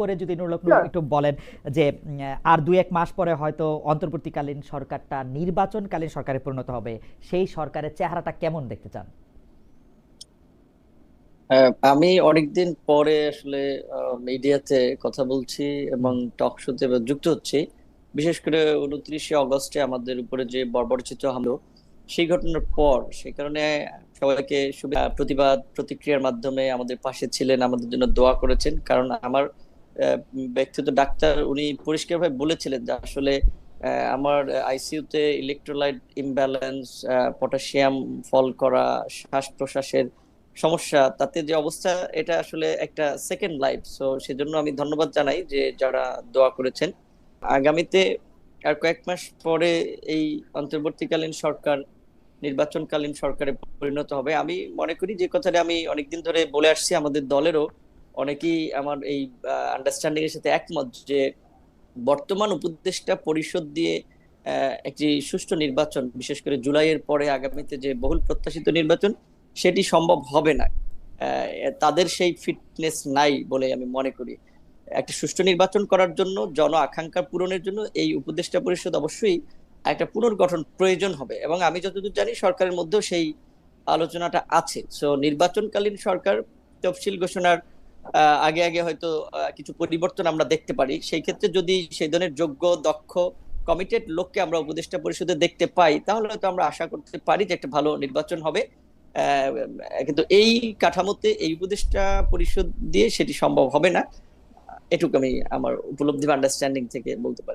করে যদি নুরুল একটু বলেন যে আর দুই এক মাস পরে হয়তো অন্তর্বর্তীকালীন সরকারটা নির্বাচনকালীন সরকারে পরিণত হবে সেই সরকারের চেহারাটা কেমন দেখতে চান? আমি অনেকদিন পরে আসলে মিডিয়াতে কথা বলছি এবং টক শোতে যুক্ত হচ্ছি। বিশেষ করে উনত্রিশে অগস্টে আমাদের উপরে যে বর্বরচিত হামলো সেই ঘটনার পর সেই কারণে সবাইকে প্রতিবাদ প্রতিক্রিয়ার মাধ্যমে আমাদের পাশে ছিলেন আমাদের জন্য দোয়া করেছেন। কারণ আমার ব্যক্তিগত ডাক্তার উনি পরিষ্কারভাবে বলেছিলেন যে আসলে আমার আইসিইউতে ইলেকট্রোলাইট ইমব্যালেন্স পটাশিয়াম ফল করা, শ্বাস প্রশ্বাসের সমস্যা, তাতে যে অবস্থা, এটা আসলে একটা সেকেন্ড লাইফ সো সেজন্য আমি ধন্যবাদ জানাই যে যারা দোয়া করেছেন। আগামীতে আর কয়েক মাস পরে এই অন্তর্বর্তীকালীন সরকার, নির্বাচনকালীন সরকারে পরিণত হবে। আমি মনে করি যে কথাটা আমি অনেকদিন ধরে বলে আসছি আমাদের দলেরও। অনেকেই আমার এই আন্ডারস্ট্যান্ডিং এর সাথে একমত যে বর্তমান উপদেষ্টা পরিষদ দিয়ে একটি সুষ্ঠু নির্বাচন, বিশেষ করে জুলাইয়ের পরে আগামীতে যে বহুল প্রত্যাশিত নির্বাচন, সেটি সম্ভব হবে না। তাদের সেই ফিটনেস নাই বলে আমি মনে করি। একটা সুষ্ঠু নির্বাচন করার জন্য, জন আকাঙ্ক্ষা পূরণের জন্য এই উপদেষ্টা পরিষদ অবশ্যই একটা পুনর্গঠন প্রয়োজন হবে এবং আমি যতদূর জানি সরকারের মধ্যেও সেই আলোচনাটা আছে। সো নির্বাচনকালীন সরকার তফসিল ঘোষণার আগে আগে হয়তো কিছু পরিবর্তন আমরা দেখতে পারি। সেই ক্ষেত্রে যদি সেই ধরনের যোগ্য, দক্ষ কমিটেড লোককে আমরা উপদেষ্টা পরিষদে দেখতে পাই, তাহলে হয়তো আমরা আশা করতে পারি যে একটা ভালো নির্বাচন হবে। কিন্তু এই কাঠামোতে এই উপদেষ্টা পরিষদ দিয়ে সেটি সম্ভব হবে না। এটুকু আমি আমার উপলব্ধি আন্ডারস্ট্যান্ডিং থেকে বলতে পারি।